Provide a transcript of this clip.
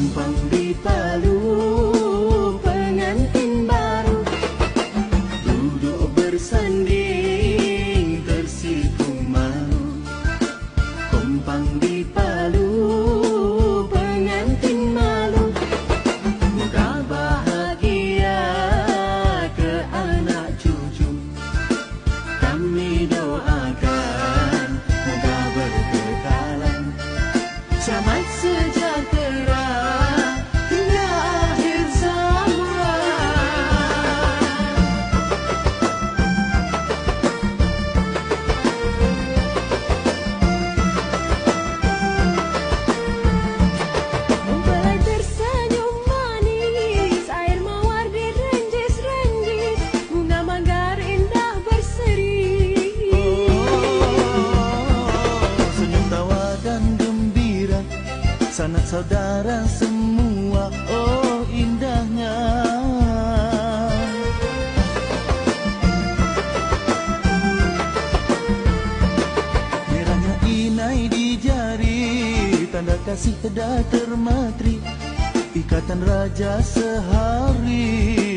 Tumpang di Palu pengantin baru. Duduk bersanding tersipu malu Tumpang di Sanak saudara semua Oh indahnya. Merahnya inai di jari Tanda kasih tedah termatri Ikatan raja sehari